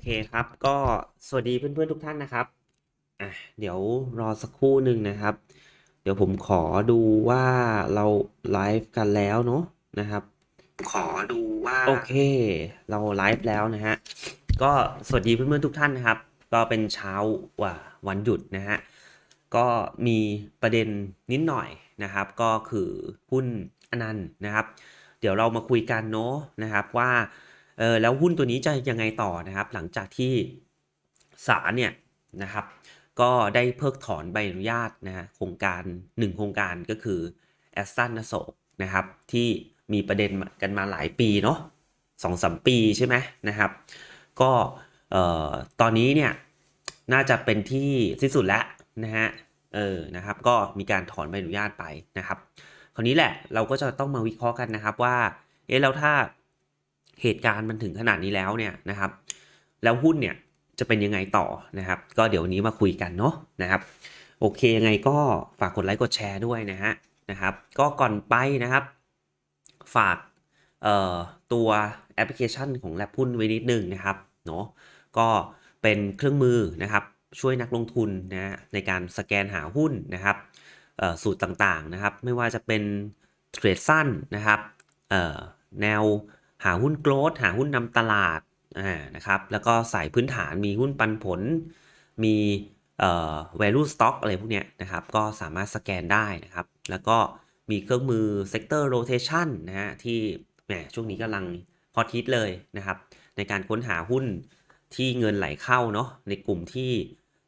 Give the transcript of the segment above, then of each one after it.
เคครับ ก็สวัสดีเพื่อนๆทุกท่านนะครับอะเดี๋ยวรอสักครู่หนึ่งนะครับ เดี๋ยวผมขอดูว่าเราไลฟ์กันแล้วเนาะนะครับ ขอดูว่าโอเค เราไลฟ์แล้วนะฮะก็สวัสดีเพื่อนๆทุกท่านนะครับ ก็เป็นเช้าว่าวันหยุดนะฮะก็มีประเด็นนิดหน่อยนะครับ ก็คือหุ้นอนันต์นะครับ เดี๋ยวเรามาคุยกันเนาะนะครับว่า เออแล้วหุ้นตัวนี้จะยังไงต่อนะครับ หลังจากที่ศาลเนี่ยนะครับ ก็ได้เพิกถอนใบอนุญาตนะฮะโครงการ 1 โครงการก็คือแอสตันนโศกนะครับ ที่มีประเด็นกันมาหลายปีเนาะสองสามปีใช่ไหมนะครับ ก็เอ่อตอนนี้เนี่ยน่าจะเป็นที่สิ้นสุดแล้วนะฮะเออนะครับ ก็มีการถอนใบอนุญาตไปนะครับ คราวนี้แหละเราก็จะต้องมาวิเคราะห์กันนะครับว่าเอ๊ะแล้วถ้า เหตุการณ์มันถึงขนาดนี้แล้วเนี่ยนะครับ แล้วหุ้นเนี่ยจะเป็นยังไงต่อนะครับ ก็เดี๋ยววันนี้มาคุยกันเนาะนะครับ โอเคยังไงก็ฝากกดไลค์กดแชร์ด้วยนะฮะนะครับ ก็ก่อนไปนะครับ ฝากตัวแอปพลิเคชันของแลบหุ้นไว้นิดนึงนะครับเนาะก็เป็นเครื่องมือนะครับช่วยนักลงทุนนะในการสแกนหาหุ้นนะครับสูตรต่างๆนะครับ ไม่ว่าจะเป็นเทรดสั้นนะครับแนว หาหุ้นโกลด์หาหุ้นนำตลาดนะครับแล้วก็ใสายพื้นฐานมีหุ้นปันผล มีเอ่อ value stock อะไรพวกเนี้ยนะครับ ก็สามารถสแกนได้นะครับ แล้วก็มีเครื่องมือ sector rotation นะฮะที่แหมช่วงนี้กำลังฮอตฮิตเลยนะครับ ในการค้นหาหุ้นที่เงินไหลเข้าเนาะในกลุ่มที่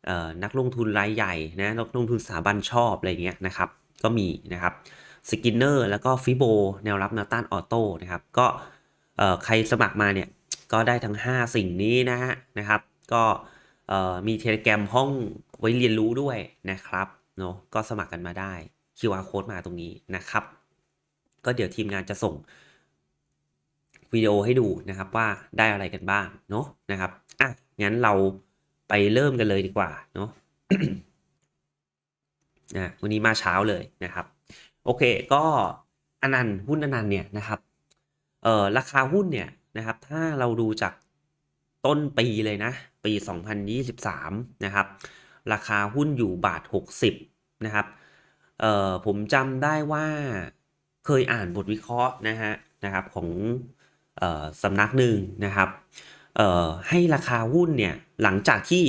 เอ่อนักลงทุนรายใหญ่นะนักลงทุนสถาบันชอบอะไรเงี้ยนะครับ ก็มีนะครับสกินเนอร์แล้วก็ฟิโบแนวรับแนวต้านออโต้นะครับ ก็ ใครสมัครมาเนี่ยก็ได้ทั้ง 5 สิ่งนี้นะฮะนะครับ ก็มีเทเลแกรมห้องไว้เรียนรู้ด้วยนะครับเนาะก็สมัครกันมาได้ QR code มาตรงนี้นะครับ ก็เดี๋ยวทีมงานจะส่งวิดีโอให้ดูนะครับว่าได้อะไรกันบ้างเนาะนะครับอะงั้นเราไปเริ่มกันเลยดีกว่าเนาะนะวันนี้มาเช้าเลยนะครับ โอเค ก็อนันต์หุ้นอนันต์เนี่ยนะครับ เอ่อราคาหุ้นเนี่ยนะครับ ถ้าเราดูจากต้นปีเลยนะ ปี 2023 นะครับ ราคาหุ้นอยู่บาท 60 นะครับเอ่อผมจำได้ว่าเคยอ่านบทวิเคราะห์นะฮะนะครับของเอ่อสำนักหนึ่งนะครับเอ่อให้ราคาหุ้นเนี่ยหลังจากที่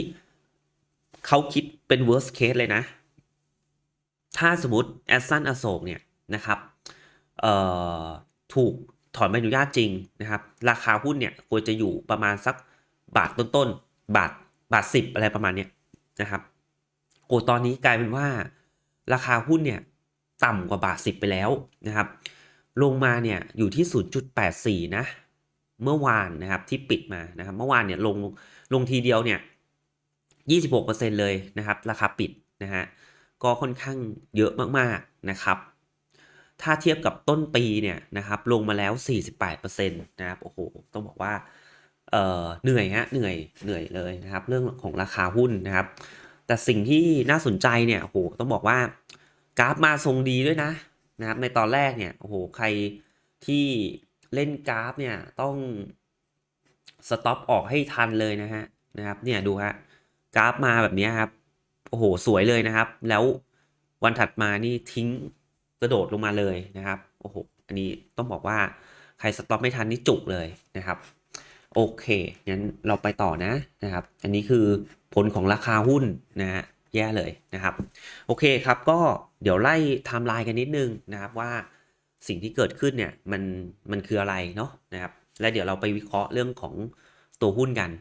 เขาคิดเป็น worst case เลยนะ ถ้าสมมติแอสซันอโศกเนี่ยนะครับเอ่อถูก ถอนใบอนุญาตจริงนะครับ ราคาหุ้นเนี่ยควรจะอยู่ประมาณสักบาทต้นๆ บาทบาทสิบอะไรประมาณเนี้ยนะครับโอ้ตอนนี้กลายเป็นว่า ราคาหุ้นเนี่ยต่ำกว่าบาทสิบไปแล้วนะครับ ลงมาเนี่ยอยู่ที่ 0.84 นะ เมื่อวานนะครับที่ปิดมานะครับ เมื่อวานเนี่ยลงลงทีเดียวเนี่ย26%เลยนะครับ ราคาปิดนะฮะก็ค่อนข้างเยอะมากๆนะครับ ถ้าเทียบกับต้นปีเนี่ยนะครับลงมาแล้ว 48%นะครับโอ้โหต้องบอกว่าเอ่อเหนื่อยฮะเหนื่อยเหนื่อยเลยนะครับ เรื่องของราคาหุ้นนะครับ แต่สิ่งที่น่าสนใจเนี่ยโอ้โหต้องบอกว่ากราฟมาทรงดีด้วยนะนะครับ ในตอนแรกเนี่ยโอ้โหใครที่เล่นกราฟเนี่ยต้องสต็อปออกให้ทันเลยนะฮะนะครับ เนี่ยดูฮะกราฟมาแบบนี้ครับโอ้โหสวยเลยนะครับ แล้ววันถัดมานี่ทิ้ง กระโดดลงมาเลยนะครับโอ้โหอันนี้ต้องบอกว่าใครสต็อปไม่ทันนี่จุกเลยนะครับโอเคงั้นเราไปต่อนะนะครับ อันนี้คือผลของราคาหุ้นนะฮะแย่เลยนะครับ โอเคครับก็เดี๋ยวไล่ไทม์ไลน์กันนิดนึงนะครับว่าสิ่งที่เกิดขึ้นเนี่ยมันมันคืออะไรเนาะนะครับและเดี๋ยวเราไปวิเคราะห์เรื่องของตัวหุ้นกัน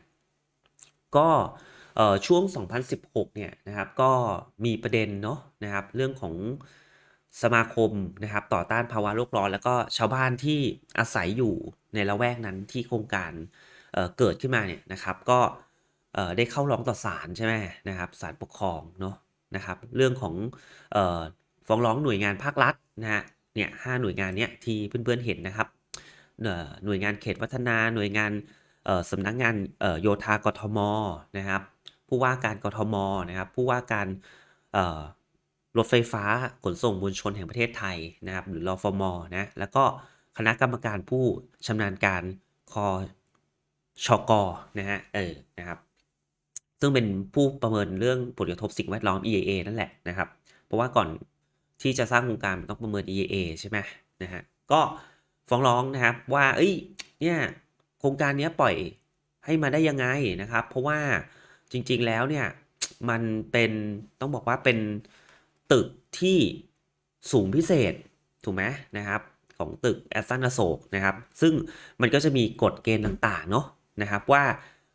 ก็เอ่อช่วง 2016 เนี่ยนะครับก็มีประเด็นเนาะนะครับเรื่องของ สมาคมนะครับต่อต้านภาวะโลกร้อน แล้วก็ชาวบ้านที่อาศัยอยู่ในละแวกนั้นที่โครงการเเกิดขึ้นมาเนี่ยนะครับก็ได้เข้าร้องต่อศาลใช่ไหมนะครับศาลปกครองเนาะนะครับเรื่องของออฟ้องร้องหน่วยงานภาครัฐนะฮะเนี่ยห้าหน่วยงานเนี้ยที่เพื่อนๆเห็นนะครับหน่วยงานเขตวัฒนาหน่วยงานสำนักงานโยธากทมนะครับผู้ว่าการกทมนะครับผู้ว่าการ รถไฟฟ้าขนส่งมวลชนแห่งประเทศไทยนะครับ หรือรอฟมนะแล้วก็คณะกรรมการผู้ชำนาญการคอชกอนะฮะเออนะครับ ซึ่งเป็นผู้ประเมินเรื่องผลกระทบสิ่งแวดล้อม EIA นั่นแหละนะครับ เพราะว่าก่อนที่จะสร้างโครงการต้องประเมิน EIA ใช่ไหมนะฮะก็ฟ้องร้องนะครับว่า เอ้ยเนี่ยโครงการเนี้ยปล่อยให้มาได้ยังไงนะครับ เพราะว่าจริงๆแล้วเนี่ยมันเป็นต้องบอกว่าเป็น ตึกที่สูงพิเศษถูกไหมนะครับของตึกแอสตันอโศกนะครับ ซึ่งมันก็จะมีกฎเกณฑ์ต่างๆเนาะนะครับว่า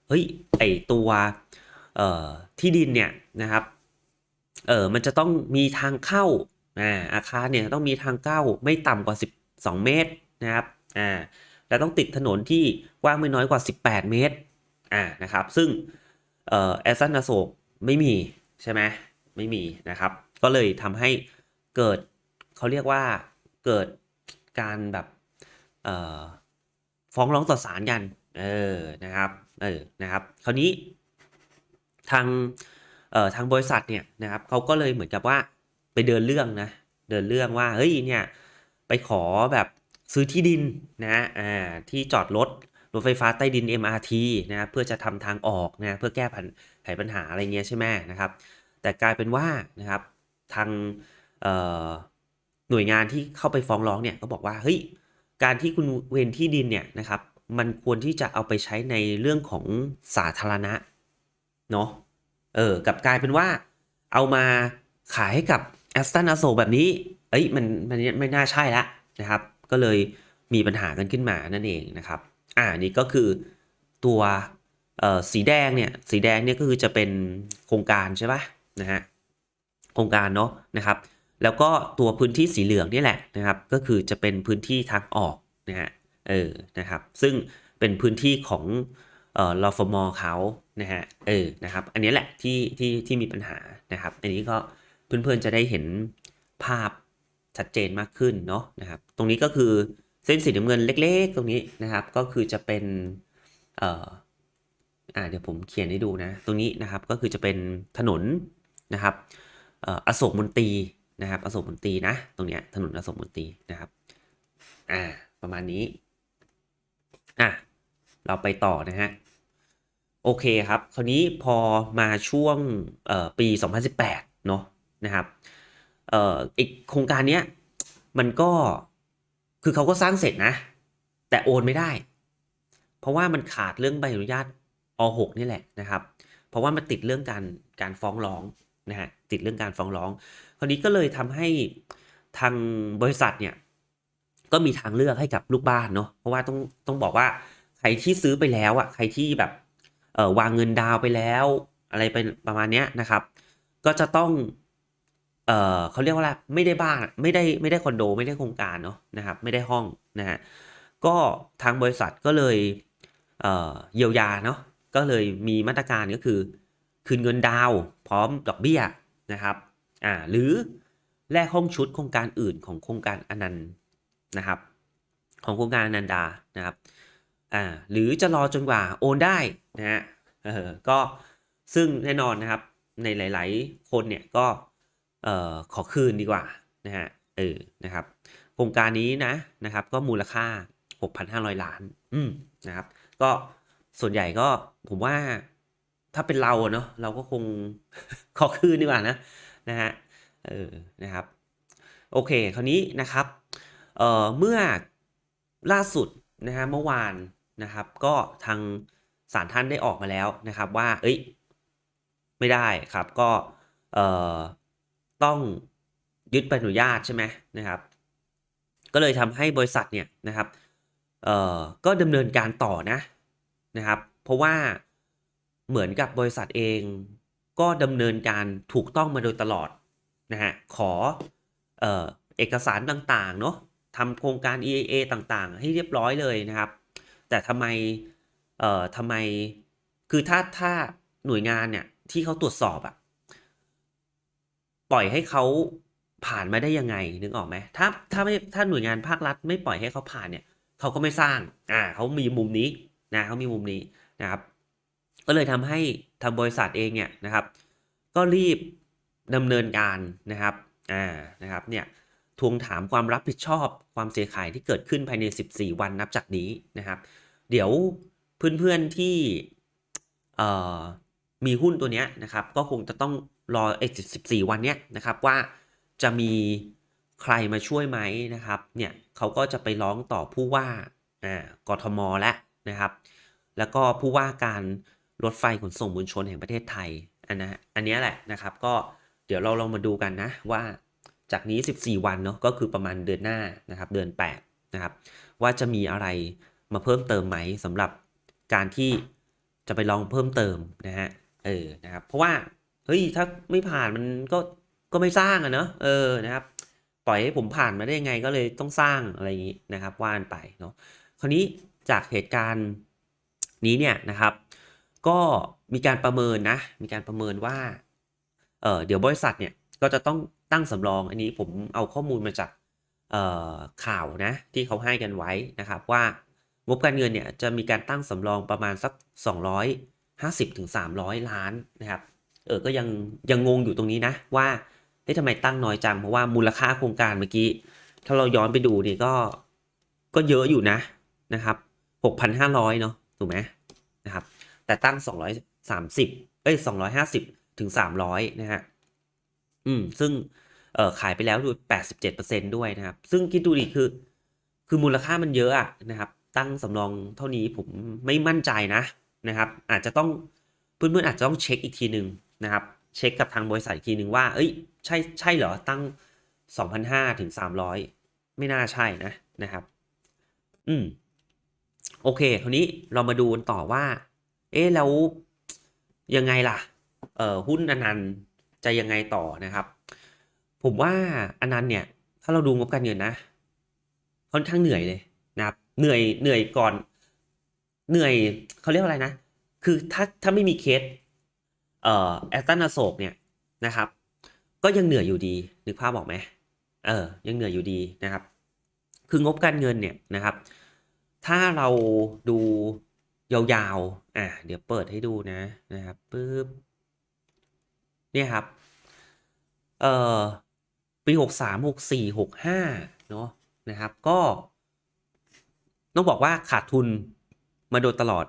เฮ้ยไอตัวที่ดินเนี่ยนะครับเออมันจะต้องมีทางเข้าอ่าอาคารเนี่ยต้องมีทางเข้าไม่ต่ำกว่า 12 เมตรนะครับอ่าและต้องติดถนนที่กว้างไม่น้อยกว่า 18 เมตรอ่านะครับซึ่งเออแอสตันอโศกไม่มีใช่ไหมไม่มีนะครับ ก็เลยทำให้เกิดเขาเรียกว่าเกิดการแบบฟ้องร้องต่อศาลกัน เออ นะครับ เออ นะครับ คราวนี้ทางเอ่อทางบริษัทเนี่ยนะครับเขาก็เลยเหมือนกับว่าไปเดินเรื่องนะ เดินเรื่องว่า เฮ้ย เนี่ย ไปขอแบบซื้อที่ดินนะ อ่า ที่จอดรถรถไฟฟ้าใต้ดิน MRT นะเพื่อจะทำทางออกนะ เพื่อแก้ไขปัญหาอะไรเงี้ยใช่ไหมนะครับ แต่กลายเป็นว่านะครับ ทางหน่วยงานที่เข้าไปฟ้องร้องเนี่ยก็บอกว่าเฮ้ยการที่คุณเวนที่ดินเนี่ยนะครับ มันควรที่จะเอาไปใช้ในเรื่องของสาธารณะเนาะเออกลับกลายเป็นว่าเอามาขายให้กับแอสตันอโศกแบบนี้ เอ้ยมันมันไม่น่าใช่ละนะครับ ก็เลยมีปัญหากันขึ้นมานั่นเองนะครับ อ่านี่ก็คือตัวสีแดงเนี่ย สีแดงเนี่ยก็คือจะเป็นโครงการใช่ปะนะฮะ โครงการเนาะนะครับ แล้วก็ตัวพื้นที่สีเหลืองนี่แหละนะครับ ก็คือจะเป็นพื้นที่ทางออกนะฮะเออนะครับ ซึ่งเป็นพื้นที่ของเอ่อรฟมเขานะฮะเออนะครับ อันนี้แหละที่ที่ที่มีปัญหานะครับ อันนี้ก็เพื่อนๆจะได้เห็นภาพชัดเจนมากขึ้นเนาะนะครับ ตรงนี้ก็คือเส้นสีน้ำเงินเล็กๆ ตรงนี้นะครับ ก็คือจะเป็นเอ่ออ่าเดี๋ยวผมเขียนให้ดูนะ ตรงนี้นะครับก็คือจะเป็นถนนนะครับ อโศกมนตรีนะครับอโศกมนตรีนะ ตรงเนี้ยถนนอโศกมนตรีนะครับอ่าประมาณนี้อะเราไปต่อนะฮะโอเคครับ คราวนี้พอมาช่วงเอ่อปี 2018 เนาะนะครับเอ่ออีกโครงการเนี้ยมันก็คือเขาก็สร้างเสร็จนะ แต่โอนไม่ได้ เพราะว่ามันขาดเรื่องใบอนุญาตอ6นี่แหละนะครับ เพราะว่ามันติดเรื่องการการฟ้องร้องนะฮะติดเรื่องการฟ้องร้อง คราวนี้ก็เลยทำให้ทางบริษัทเนี่ยก็มีทางเลือกให้กับลูกบ้านเนาะเพราะว่าต้องต้องบอกว่าใครที่ซื้อไปแล้วอะใครที่แบบเออวางเงินดาวไปแล้ว อะไรไปประมาณเนี้ยนะครับ ก็จะต้องเออเขาเรียกว่าอะไรไม่ได้บ้านไม่ได้ไม่ได้คอนโด ไม่ได้โครงการเนาะนะครับไม่ได้ห้องนะฮะก็ทางบริษัทก็เลยเออเยียวยาเนาะก็เลยมีมาตรการก็คือ คืนเงินดาว พร้อมดอกเบี้ย นะครับอ่าหรือแลกห้องชุดโครงการอื่นของโครงการอนันต์นะครับ ของโครงการอนันดานะครับอ่าหรือจะรอจนกว่าโอนได้นะฮะเออก็ซึ่งแน่นอนนะครับในหลาย ๆ คนเนี่ยก็เอ่อขอคืนดีกว่านะฮะเออนะครับโครงการนี้นะนะครับก็มูลค่า 6,500 ล้านอืมนะครับก็ส่วนใหญ่ก็ผมว่า ถ้าเป็นเราเนาะเราก็คงขอคืนดีกว่านะนะฮะเออนะครับโอเคคราวนี้นะครับเอ่อเมื่อล่าสุดนะฮะเมื่อวานนะครับก็ทางศาลท่านได้ออกมาแล้วนะครับว่าเอ้ยไม่ได้ครับก็เอ่อต้องยึดใบอนุญาตใช่ไหมนะครับ ก็เลยทำให้บริษัทเนี่ยนะครับเอ่อก็ดำเนินการต่อนะนะครับ เพราะว่า เหมือนกับบริษัทเองก็ดำเนินการถูกต้องมาโดยตลอดนะฮะขอเอ่อเอกสารต่างๆเนาะทำโครงการ EIA ต่างๆ ให้เรียบร้อยเลยนะครับ แต่ทำไมเอ่อทำไมคือถ้าถ้าหน่วยงานเนี่ยที่เขาตรวจสอบอะปล่อยให้เขาผ่านมาได้ยังไงนึกออกไหมถ้าถ้าไม่ถ้าหน่วยงานภาครัฐ ไม่ปล่อยให้เขาผ่านเนี่ยเขาก็ไม่สร้างอ่าเขามีมุมนี้นะเขามีมุมนี้นะครับ ก็เลยทำให้ทางบริษัทเองเนี่ยนะครับ ก็รีบดำเนินการนะครับอ่านะครับเนี่ยทวงถามความรับผิดชอบความเสียหายที่เกิดขึ้นภายใน 14 วันนับจากนี้นะครับ เดี๋ยวเพื่อนๆที่เอ่อมีหุ้นตัวเนี้ยนะครับ ก็คงจะต้องรอไอ้14วันเนี้ยนะครับว่าจะมีใครมาช่วยไหมนะครับเนี่ยเขาก็จะไปร้องต่อผู้ว่าอ่ากทมแล้วนะครับ แล้วก็ผู้ว่าการ รถไฟขนส่งมวลชนแห่งประเทศไทยอันนะอันนี้แหละนะครับ ก็เดี๋ยวเราลองมาดูกันนะว่าจากนี้ 14 วันเนาะก็คือประมาณเดือนหน้านะครับ เดือน 8 นะครับ ว่าจะมีอะไรมาเพิ่มเติมไหมสำหรับการที่จะไปลองเพิ่มเติมนะฮะเออนะครับ เพราะว่าเฮ้ยถ้าไม่ผ่านมันก็ก็ไม่สร้างอะเนอะเออนะครับ ปล่อยให้ผมผ่านมาได้ยังไงก็เลยต้องสร้างอะไรอย่างนี้นะครับว่านไปเนาะคราวนี้จากเหตุการณ์นี้เนี่ยนะครับ ก็มีการประเมินนะ มีการประเมินว่า เออเดี๋ยวบริษัทเนี่ยก็จะต้องตั้งสำรอง อันนี้ผมเอาข้อมูลมาจากข่าวนะที่เขาให้กันไว้นะครับว่างบการเงินเนี่ยจะมีการตั้งสำรองประมาณสัก 250ถึง300 ล้านนะครับเออก็ยังยังงงอยู่ตรงนี้นะว่าเฮ้ยทำไมตั้งน้อยจังเพราะว่ามูลค่าโครงการเมื่อกี้ ถ้าเราย้อนไปดูนี่ก็ก็เยอะอยู่นะนะครับ 6,500 เนาะถูกไหมนะครับ แต่ตั้ง 230 เอ้ย 250 ถึง 300 นะฮะ อืม ซึ่งเออขายไปแล้วดู 87%ด้วยนะครับ ซึ่งคิดดูดิคือ คือมูลค่ามันเยอะอะนะครับ ตั้งสำรองเท่านี้ผมไม่มั่นใจนะนะครับ อาจจะต้องเพื่อนๆอาจจะต้องเช็คอีกทีหนึ่งนะครับ เช็คกับทางบริษัทอีกทีหนึ่งว่า เอ้ย ใช่ใช่เหรอตั้ง 2,500 ถึง 300 ไม่น่าใช่นะนะครับ อืม โอเคคราวนี้เรามาดูกันต่อว่า เอ๊ะแล้วยังไงล่ะเออหุ้นอนันต์จะยังไงต่อนะครับ ผมว่าอนันต์เนี่ย ถ้าเราดูงบการเงินนะ ค่อนข้างเหนื่อยเลยนะครับ เหนื่อยเหนื่อยก่อน เหนื่อยเขาเรียกว่าอะไรนะ คือถ้าถ้าไม่มีเคสเอ่อแอสตันอโศกเนี่ยนะครับ ก็ยังเหนื่อยอยู่ดีนึกภาพออกไหมเออยังเหนื่อยอยู่ดีนะครับ คืองบการเงินเนี่ยนะครับ ถ้าเราดู ยาวๆ อะ เดี๋ยวเปิดให้ดูนะนะครับปึ๊บเนี่ยครับ เอ่อ ปี 63 64 65 เนาะนะครับ ก็ ต้องบอกว่าขาดทุนมาโดยตลอด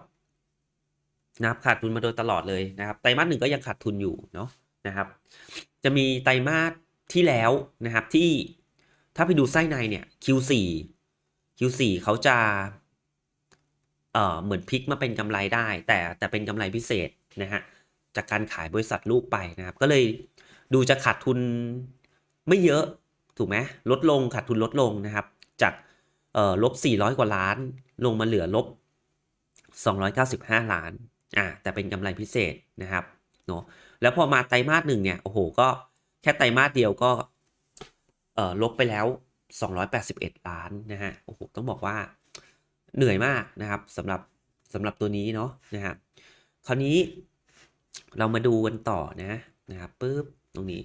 นะครับขาดทุนมาโดยตลอดเลยนะครับไตรมาสหนึ่งก็ยังขาดทุนอยู่เนาะนะครับ จะมีไตรมาสที่แล้วนะครับที่ถ้าไปดูไส้ในเนี่ย Q4 Q4 เขาจะ เอ่อเหมือนพลิกมาเป็นกำไรได้ แต่แต่เป็นกำไรพิเศษนะฮะจากการขายบริษัทลูกไปนะครับ ก็เลยดูจะขาดทุนไม่เยอะถูกไหมลดลงขาดทุนลดลงนะครับ จากลบ 400 กว่าล้าน ลงมาเหลือลบ 295 ล้านอ่าแต่เป็นกำไรพิเศษนะครับเนาะแล้วพอมาไตรมาสหนึ่งเนี่ยโอ้โหก็แค่ไตรมาสเดียวก็ลบไปแล้ว 281 ล้านนะฮะโอ้โหต้องบอกว่า เหนื่อยมากนะครับสำหรับสำหรับตัวนี้เนาะนะฮะคราวนี้เรามาดูกันต่อนะนะครับปุ๊บตรงนี้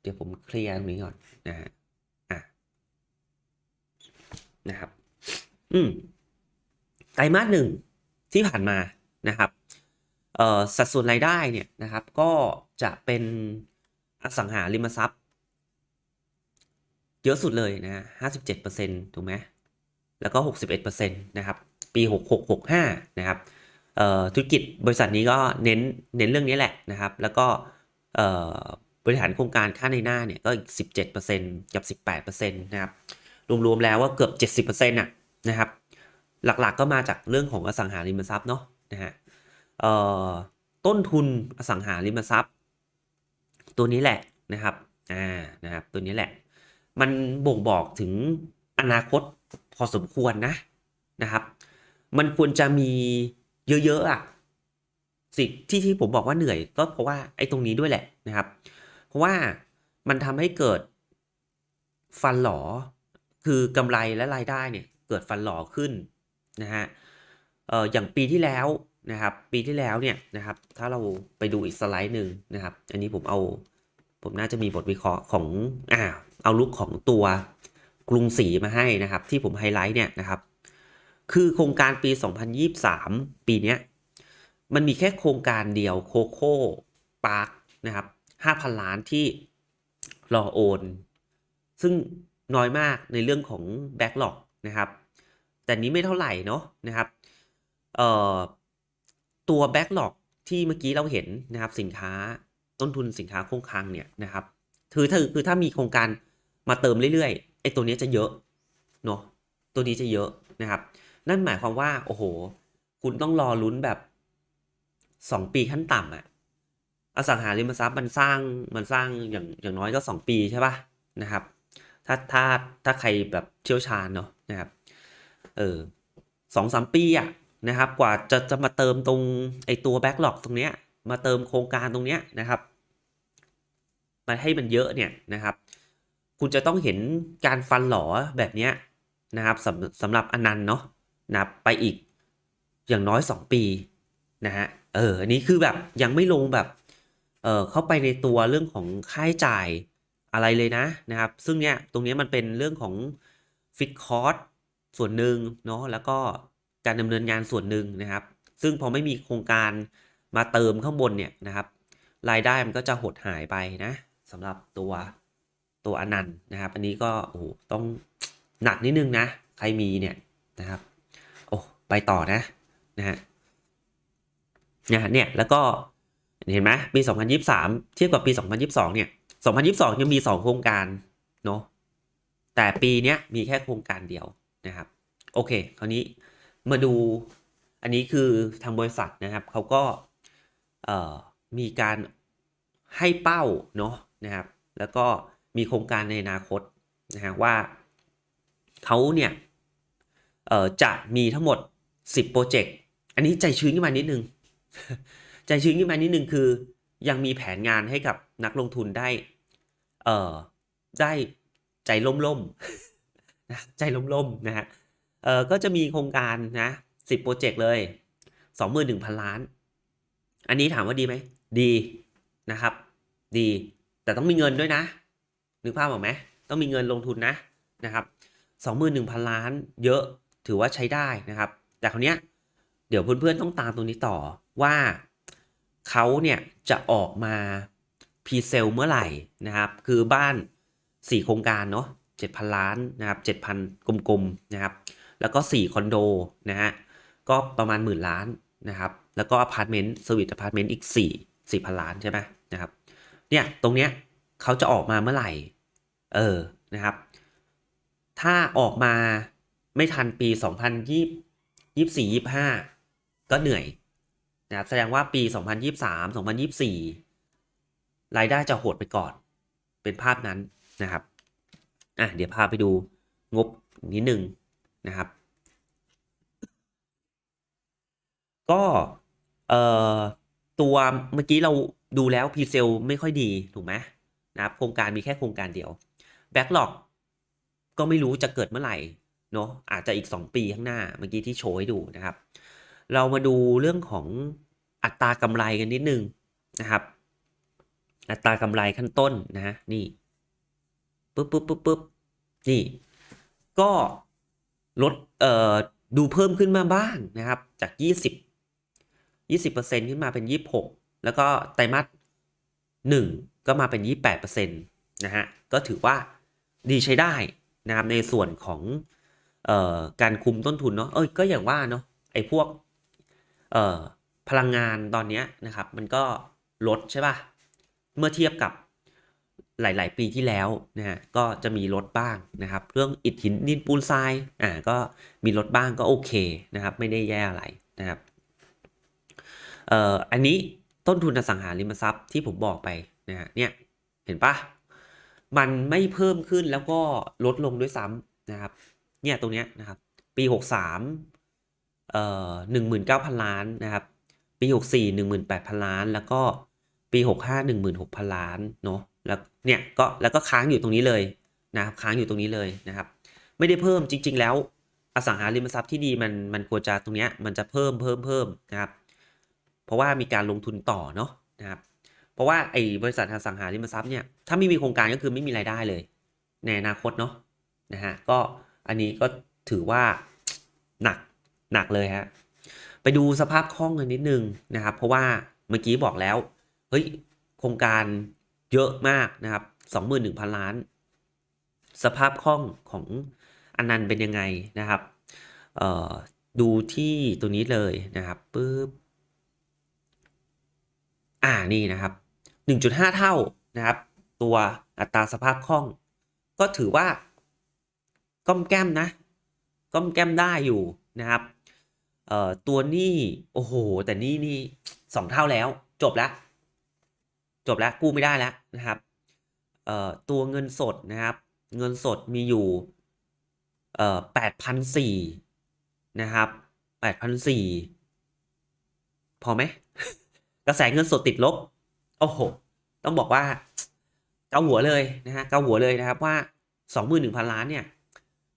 เดี๋ยวผมเคลียร์ตรงนี้ก่อนนะฮะอะนะครับ อืมไตรมาสหนึ่งที่ผ่านมานะครับเอ่อสัดส่วนรายได้เนี่ยนะครับ ก็จะเป็นอสังหาริมทรัพย์ เยอะสุดเลยนะฮะห้าสิบเจ็ดเปอร์เซ็นต์ถูกไหมแล้วก็หกสิบเอ็ดเปอร์เซ็นต์นะครับปีหกหกหกห้านะครับธุรกิจบริษัทนี้ก็เน้นเน้นเรื่องนี้แหละนะครับ แล้วก็บริหารโครงการค่าในหน้าเนี่ยก็อีกสิบเจ็ดเปอร์เซ็นต์กับสิบแปดเปอร์เซ็นต์นะครับ รวมๆแล้วว่าเกือบเจ็ดสิบเปอร์เซ็นต์ะนะครับ หลักๆก็มาจากเรื่องของอสังหาริมทรัพย์เนาะนะฮะเอ่อต้นทุนอสังหาริมทรัพย์ ตัวนี้แหละนะครับอ่านะครับตัวนี้แหละ มันบ่งบอกถึงอนาคตพอสมควรนะนะครับ มันควรจะมีเยอะๆอะสิ่งที่ที่ผมบอกว่าเหนื่อยก็เพราะว่าไอ้ตรงนี้ด้วยแหละนะครับ เพราะว่ามันทำให้เกิดฟันหลอคือกำไรและรายได้เนี่ยเกิดฟันหลอขึ้นนะฮะเอ่ออย่างปีที่แล้วนะครับ ปีที่แล้วเนี่ยนะครับ ถ้าเราไปดูอีกสไลด์หนึ่งนะครับ อันนี้ผมเอาผมน่าจะมีบทวิเคราะห์ของอ่า เอาลุกของตัวกรุงศรีมาให้นะครับ ที่ผมไฮไลท์เนี่ยนะครับ คือโครงการปี 2023 ปีนี้มันมีแค่โครงการเดียวโคโค่พาร์คนะครับ5,000 ล้านที่รอโอน ซึ่งน้อยมากในเรื่องของแบ็กหลอกนะครับ แต่นี้ไม่เท่าไหร่เนาะนะครับตัวแบ็กหลอกที่เมื่อกี้เราเห็นนะครับสินค้าต้นทุนสินค้าคงคลังเนี่ยนะครับคือถ้าคือถ้ามีโครงการ มาเติมเรื่อยๆไอ้ตัวนี้จะเยอะเนาะตัวนี้จะเยอะนะครับ นั่นหมายความว่า โอ้โห คุณต้องรอลุ้นแบบสองปีขั้นต่ำอะอสังหาริมทรัพย์มันสร้างมันสร้างอย่างอย่างน้อยก็สองปีใช่ป่ะนะครับ ถ้าถ้าถ้าใครแบบเชี่ยวชาญเนาะนะครับเออสองสามปีอะนะครับ กว่าจะจะมาเติมตรงไอตัวแบ็กหลอกตรงเนี้ยมาเติมโครงการตรงเนี้ยนะครับมาให้มันเยอะเนี่ยนะครับ คุณจะต้องเห็นการฟันหลอแบบนี้นะครับสำสำหรับอนันต์เนาะนะไปอีกอย่างน้อย 2 ปีนะฮะเอออันนี้คือแบบยังไม่ลงแบบเออเข้าไปในตัวเรื่องของค่าใช้จ่ายอะไรเลยนะนะครับ ซึ่งเนี้ยตรงเนี้ยมันเป็นเรื่องของฟิกคอร์สส่วนหนึ่งเนาะแล้วก็การดำเนินงานส่วนหนึ่งนะครับ ซึ่งพอไม่มีโครงการมาเติมข้างบนเนี่ยนะครับ รายได้มันก็จะหดหายไปนะสำหรับตัว ตัวอนันต์นะครับ อันนี้ก็โอ้โหต้องหนักนิดนึงนะ ใครมีเนี่ยนะครับ โอ้ไปต่อนะนะฮะเนี่ยเนี่ยแล้วก็เห็นไหมปี 2023 เทียบกับปี 2022 เนี่ย 2022 ยังมี 2 โครงการเนาะแต่ปีเนี้ยมีแค่โครงการเดียวนะครับ โอเค คราวนี้มาดูอันนี้คือทางบริษัทนะครับเขาก็เอ่อมีการให้เป้าเนาะนะครับ แล้วก็ มีโครงการในอนาคตนะฮะว่าเขาเนี่ยจะมีทั้งหมด 10 โปรเจกต์ อันนี้ใจชื้นขึ้นมานิดนึง ใจชื้นขึ้นมานิดนึงคือ ยังมีแผนงานให้กับนักลงทุนได้เอ่อได้ใจล่มๆนะใจล่มๆนะฮะเอ่อก็จะมีโครงการนะ10โปรเจกต์เลย21,000ล้าน อันนี้ถามว่าดีไหม ดีนะครับ ดีแต่ต้องมีเงินด้วยนะ นึกภาพออกไหมต้องมีเงินลงทุนนะนะครับ21,000ล้านเยอะถือว่าใช้ได้นะครับ แต่คราวเนี้ยเดี๋ยวเพื่อนๆต้องตามตรงนี้ต่อว่าเขาเนี่ยจะออกมาพรีเซลเมื่อไหร่นะครับ คือบ้าน 4 โครงการเนาะ7,000 ล้านนะครับ7,000 กลมๆนะครับ แล้วก็ 4 คอนโดนะฮะก็ประมาณหมื่นล้านนะครับ แล้วก็อพาร์ตเมนต์สวิตอพาร์ตเมนต์อีก 4 4,000 ล้านใช่ไหมนะครับเนี่ยตรงเนี้ยเขาจะออกมาเมื่อไหร่ เออนะครับ ถ้าออกมาไม่ทันปี 2024 25 ก็เหนื่อยนะครับแสดงว่าปี 2023 2024 รายได้จะโหดไปก่อน เป็นภาพนั้นนะครับอะเดี๋ยวพาไปดูงบนิดนึงนะครับ ก็เอ่อตัวเมื่อกี้เราดูแล้วพีเซลไม่ค่อยดีถูกไหมนะครับโครงการมีแค่โครงการเดียว แบ็กหลอกก็ไม่รู้จะเกิดเมื่อไหร่เนาะอาจจะอีก 2 ปีข้างหน้าเมื่อกี้ที่โชว์ให้ดูนะครับ เรามาดูเรื่องของอัตรากำไรกันนิดนึงนะครับ อัตรากำไรขั้นต้นนะฮะนี่ปุ๊บปุ๊บปุ๊บปุ๊บนี่ ก็ลดเอ่อดูเพิ่มขึ้นมาบ้างนะครับ จาก 20 20%ขึ้นมาเป็น 26 แล้วก็ไตรมาส1ก็มาเป็น 28%นะฮะก็ถือว่า ดีใช้ได้นะครับในส่วนของออการคุมต้นทุนเนาะเอ้ยก็อย่างว่าเนาะไอ้พวกพลังงานตอนนี้นะครับ มันก็ลดใช่ป่ะ เมื่อเทียบกับหลาย ๆ ปีที่แล้วนะฮะก็จะมีลดบ้างนะครับ เรื่องอิฐหินดินปูนทรายอ่าก็มีลดบ้างก็โอเคนะครับ ไม่ได้แย่อะไรนะครับเอ่ออันนี้ต้นทุนอสังหาริมทรัพย์ที่ผมบอกไปนะฮะเนี่ยเห็นปะ มันไม่เพิ่มขึ้นแล้วก็ลดลงด้วยซ้ำนะครับ เนี่ยตรงเนี้ยนะครับ ปี 63เอ่อ19,000 ล้านนะครับ ปี 64 18,000 ล้าน แล้วก็ปี 65 16,000 ล้านเนาะแล้วเนี่ยก็แล้วก็ค้างอยู่ตรงนี้เลยนะครับค้างอยู่ตรงนี้เลยนะครับ ไม่ได้เพิ่มจริง ๆ แล้วอสังหาริมทรัพย์ที่ดีมันมันควรจะตรงเนี้ยมันจะเพิ่มเพิ่มเพิ่มนะครับ เพราะว่ามีการลงทุนต่อเนาะนะครับ เพราะว่าไอ้บริษัทอสังหาริมทรัพย์เนี่ยถ้าไม่มีโครงการก็คือไม่มีรายได้เลย ในอนาคตเนาะนะฮะก็อันนี้ก็ถือว่าหนักหนักเลยฮะไปดูสภาพคล่องกันนิดนึงนะครับ เพราะว่าเมื่อกี้บอกแล้วเฮ้ยโครงการเยอะมากนะครับ21,000 ล้าน สภาพคล่องของอนันต์เป็นยังไงนะครับดูที่ตัวนี้เลยนะครับปึ๊บอ่านี่นะครับ 1.5 เท่านะครับ ตัวอัตราสภาพคล่อง ก็ถือว่าก้อมแก้มนะ ก้อมแก้มได้อยู่นะครับเอ่อตัวนี้โอ้โห แต่นี้นี่สองเท่าแล้ว จบแล้ว จบแล้วกู้ไม่ได้แล้วนะครับเอ่อตัวเงินสดนะครับ เงินสดมีอยู่เอ่อแปดพันสี่นะครับแปดพันสี่พอไหมกระแสเงินสดติดลบ โอ้โห ต้องบอกว่าเกาหัวเลยนะฮะเกาหัวเลยนะครับว่าสองหมื่นหนึ่งพันล้านเนี่ย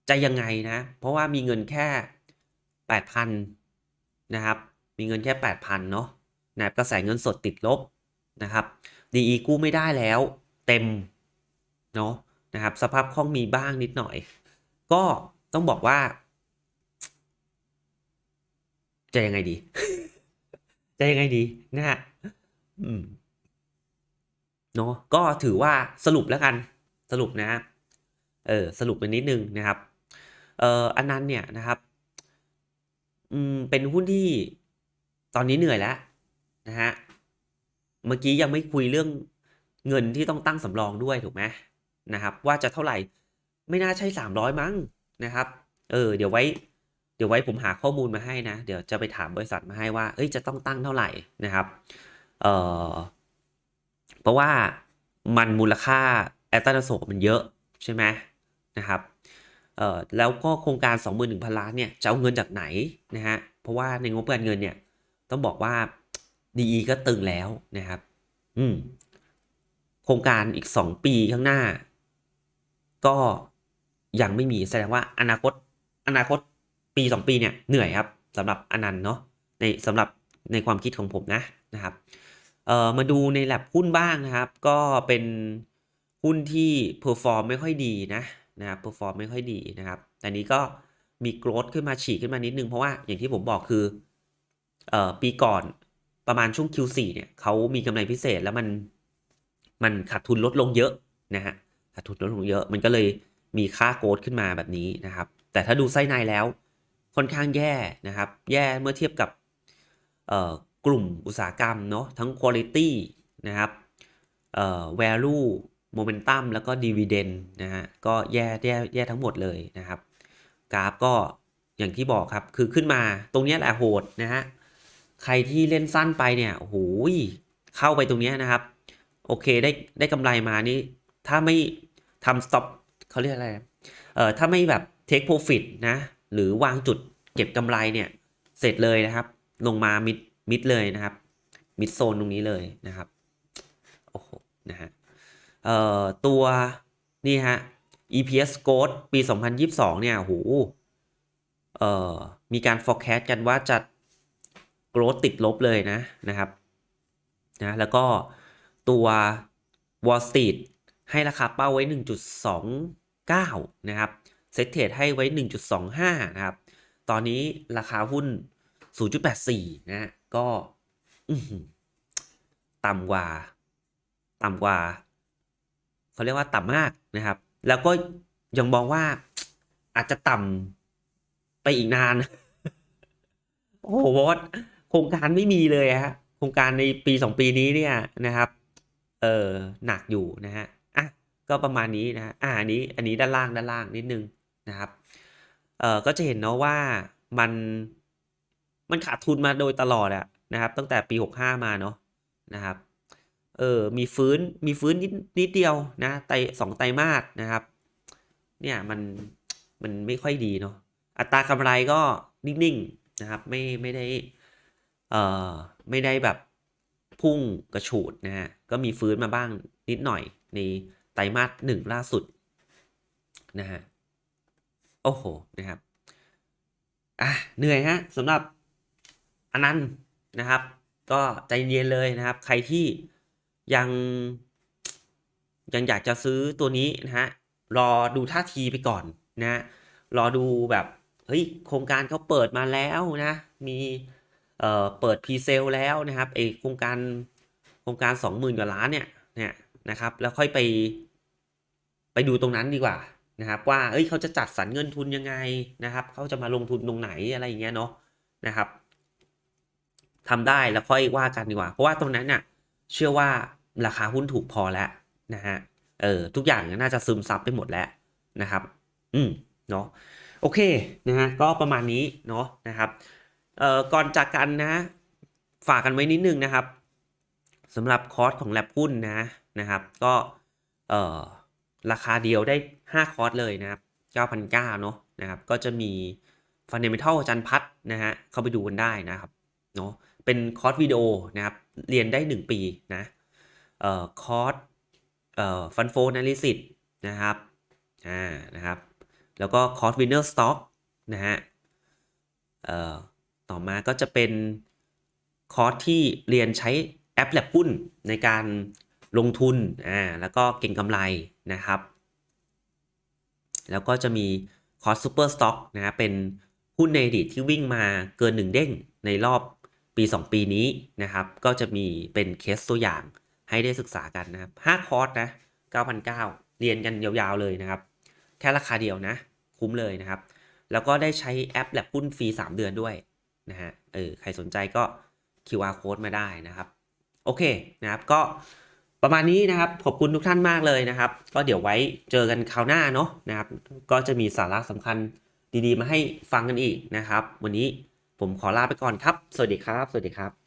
จะยังไงนะ เพราะว่ามีเงินแค่แปดพันนะครับ มีเงินแค่แปดพันเนาะนะครับกระแสเงินสดติดลบนะครับ DE กู้ไม่ได้แล้วเต็มเนาะนะครับ สภาพคล่องมีบ้างนิดหน่อย ก็ต้องบอกว่า จะยังไงดี จะยังไงดีนะฮะอืม เนาะก็ถือว่าสรุปแล้วกันสรุปนะเออสรุปไปนิดนึงนะครับเอ่ออันนั้นเนี่ยนะครับอืมเป็นหุ้นที่ตอนนี้เหนื่อยแล้วนะฮะเมื่อกี้ยังไม่คุยเรื่องเงินที่ต้องตั้งสำรองด้วยถูกไหมนะครับ ว่าจะเท่าไหร่ไม่น่าใช่สามร้อยมั้งนะครับ เออเดี๋ยวไว้ เดี๋ยวไว้ผมหาข้อมูลมาให้นะ เดี๋ยวจะไปถามบริษัทมาให้ว่าเอ้ยจะต้องตั้งเท่าไหร่นะครับ เอ่อ เพราะว่ามันมูลค่าแอตตาโซมันเยอะใช่ไหมนะครับแล้วก็โครงการ 21,000 ล้านเนี่ยจะเอาเงินจากไหนนะฮะ เพราะว่าในงบการเงินเนี่ยต้องบอกว่า DE ก็ตึงแล้วนะครับ อืม โครงการอีก 2 ปีข้างหน้า ก็ยังไม่มีแสดงว่าอนาคตอนาคตปี 2 ปีเนี่ยเหนื่อยครับสำหรับอนันต์เนาะในสำหรับในความคิดของผมนะนะครับ เอ่อมาดูในแลบหุ้นบ้างนะครับ ก็เป็นหุ้นที่เพอร์ฟอร์มไม่ค่อยดีนะนะครับเพอร์ฟอร์มไม่ค่อยดีนะครับแต่นี้ก็มีโกรธขึ้นมาฉีกขึ้นมานิดนึง เพราะว่าอย่างที่ผมบอกคือเอ่อปีก่อนประมาณช่วง Q4 เนี่ยเขามีกำไรพิเศษแล้วมันมันขาดทุนลดลงเยอะนะฮะขาดทุนลดลงเยอะ มันก็เลยมีค่าโกรธขึ้นมาแบบนี้นะครับ แต่ถ้าดูไส้ในแล้วค่อนข้างแย่นะครับ แย่เมื่อเทียบกับเอ่อ กลุ่มอุตสาหกรรมเนาะทั้ง Quality นะครับเอ่อ Value Momentum แล้วก็ Dividend นะฮะก็แย่แย่แย่ทั้งหมดเลยนะครับ กราฟก็อย่างที่บอกครับ คือขึ้นมาตรงเนี้ยแหละโหดนะฮะใครที่เล่นสั้นไปเนี่ยโอ้โหเข้าไปตรงเนี้ยนะครับ โอเคได้ได้กำไรมานี่ ถ้าไม่ทำ stop เขาเรียกอะไรเอ่อถ้าไม่แบบ take profit นะ หรือวางจุดเก็บกำไรเนี่ย เสร็จเลยนะครับ ลงมามิด มิดเลยนะครับ มิดโซนตรงนี้เลยนะครับ โอ้โห นะฮะ เอ่อ ตัวนี่ฮะ EPS growth ปี 2022 เนี่ยโหเอ่อ มีการ forecast กันว่าจะ growth ติดลบเลยนะนะครับ นะ แล้วก็ตัว Wall Street ให้ราคาเป้าไว้ 1.29 นะครับเซ็ตเทรดให้ไว้ 1.25 นะครับ ตอนนี้ราคาหุ้น 0.84 นะ ก็ต่ำกว่า ต่ำกว่าเขาเรียกว่าต่ำมากนะครับ แล้วก็ยังมองว่าอาจจะต่ำไปอีกนาน โอ้โหเพราะว่าโครงการไม่มีเลยฮะโครงการในปีสองปีนี้เนี่ยนะครับ เออหนักอยู่นะฮะอะก็ประมาณนี้นะอ่าอันนี้อันนี้ด้านล่างด้านล่างนิดนึงนะครับ เอ่อก็จะเห็นเนาะว่ามัน มันขาดทุนมาโดยตลอดอะนะครับ ตั้งแต่ปี 65 มาเนาะนะครับเออมีฟื้นมีฟื้นนิดนิดเดียวนะไตสองไตรมาสนะครับ เนี่ยมันมันไม่ค่อยดีเนาะอัตรากำไรก็นิ่งๆนะครับ ไม่ไม่ได้เอ่อไม่ได้แบบพุ่งกระฉูดนะฮะก็มีฟื้นมาบ้างนิดหน่อยในไตรมาสหนึ่งล่าสุดนะฮะโอ้โหนะครับอะเหนื่อยฮะสำหรับ อันนั้นนะครับ ก็ใจเย็นเลยนะครับ ใครที่ยังยังอยากจะซื้อตัวนี้นะฮะรอดูท่าทีไปก่อนนะรอดูแบบเฮ้ยโครงการเขาเปิดมาแล้วนะมีเอ่อเปิดพรีเซลแล้วนะครับไอโครงการโครงการ 20,000กว่าล้านเนี่ยเนี่ยนะครับแล้วค่อยไปไปดูตรงนั้นดีกว่านะครับว่าเอ้ยเขาจะจัดสรรเงินทุนยังไงนะครับเขาจะมาลงทุนตรงไหนอะไรอย่างเงี้ยเนาะนะครับ ทำได้แล้วค่อยว่ากันดีกว่า เพราะว่าตรงนั้นเนี่ยเชื่อว่าราคาหุ้นถูกพอแล้วนะฮะเออทุกอย่างน่าจะซึมซับไปหมดแล้วนะครับ อืมเนาะโอเคนะฮะก็ประมาณนี้เนาะนะครับเอ่อก่อนจากกันนะฝากกันไว้นิดนึงนะครับสำหรับคอร์สของแลบหุ้นนะนะครับก็เอ่อราคาเดียวได้ 5 คอร์สเลยนะครับ9,900เนาะนะครับก็จะมี Fundamental จันพัฒนะฮะเข้าไปดูกันได้นะครับเนาะ เป็นคอร์สวิดีโอนะครับ เรียนได้ 1 ปีนะเอ่อคอร์สเอ่อฟันโฟนาลิซิสนะครับอ่านะครับ แล้วก็คอร์สวินเนอร์สต็อกนะฮะเอ่อต่อมาก็จะเป็นคอร์สที่เรียนใช้แอปแลบหุ้นในการลงทุนอ่าแล้วก็เก่งกำไรนะครับ แล้วก็จะมีคอร์สซูเปอร์สต็อกนะเป็นหุ้นในอดีตที่วิ่งมาเกิน 1 เด้งในรอบ ปี 2 ปีนี้นะครับ ก็จะมีเป็นเคสตัวอย่างให้ได้ศึกษากันนะครับ5คอร์สนะ9,900 เรียนกันยาวๆเลยนะครับ แค่ราคาเดียวนะ คุ้มเลยนะครับ แล้วก็ได้ใช้แอปแลบหุ้นฟรี 3 เดือนด้วยนะฮะเออใครสนใจก็ QR code มาได้นะครับ โอเคนะครับก็ประมาณนี้นะครับ ขอบคุณทุกท่านมากเลยนะครับ ก็เดี๋ยวไว้เจอกันคราวหน้าเนาะนะครับ ก็จะมีสาระสำคัญดีๆ มาให้ฟังกันอีกนะครับ วันนี้ ผมขอลาไปก่อนครับ สวัสดีครับ สวัสดีครับ